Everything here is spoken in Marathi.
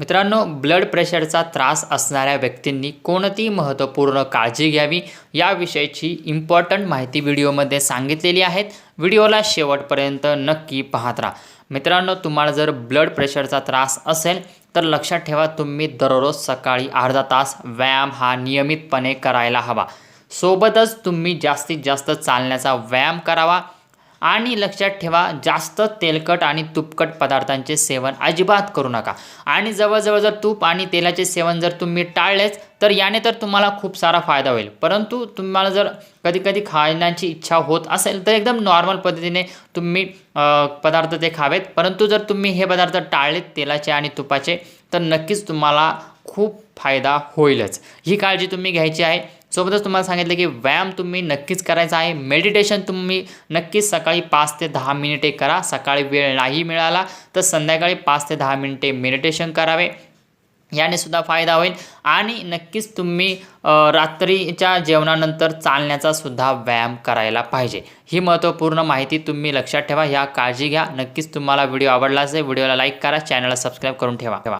मित्रांनो ब्लड प्रेशरचा त्रास असणाऱ्या व्यक्तींनी कोणती महत्त्वपूर्ण काळजी घ्यावी याविषयीची इम्पॉर्टंट माहिती व्हिडिओमध्ये सांगितलेली आहेत. व्हिडिओला शेवटपर्यंत नक्की पाहत राहा. मित्रांनो तुम्हाला जर ब्लड प्रेशरचा त्रास असेल तर लक्षात ठेवा तुम्ही दररोज सकाळी अर्धा तास व्यायाम हा नियमितपणे करायला हवा. सोबतच तुम्ही जास्तीत जास्त चालण्याचा व्यायाम करावा. आणि लक्षात ठेवा जास्त तेलकट आणि तुपकट पदार्थांचे सेवन अजिबात करू नका. आणि जवळजवळ जर तूप आणि तेलाचे सेवन जर तुम्ही टाळलेच तर याने तर तुम्हाला खूप सारा फायदा होईल. परंतु तुम्हाला जर कधी कधी खाण्याची इच्छा होत असेल तर एकदम नॉर्मल पद्धतीने तुम्ही पदार्थ ते खावेत. परंतु जर तुम्ही हे पदार्थ टाळलेत तेलाचे आणि तुपाचे तर नक्कीच तुम्हाला खूप फायदा होईलच. ही काळजी तुम्ही घ्यायची आहे. सोबतच तुम्हाला सांगितलं की व्यायाम तुम्ही नक्कीच करायचा आहे. मेडिटेशन तुम्ही नक्कीच सकाळी पाच ते दहा मिनिटे करा. सकाळी वेळ नाही मिळाला तर संध्याकाळी पाच ते दहा मिनिटे मेडिटेशन करावे. याने सुद्धा फायदा होईल. आणि नक्कीच तुम्ही रात्रीच्या जेवणानंतर चालण्याचा सुद्धा व्यायाम करायला पाहिजे. ही महत्त्वपूर्ण माहिती तुम्ही लक्षात ठेवा. ह्या काळजी घ्या. नक्कीच तुम्हाला व्हिडिओ आवडला असेल व्हिडिओला लाईक करा. चॅनलला सबस्क्राईब करून ठेवा ठेवा.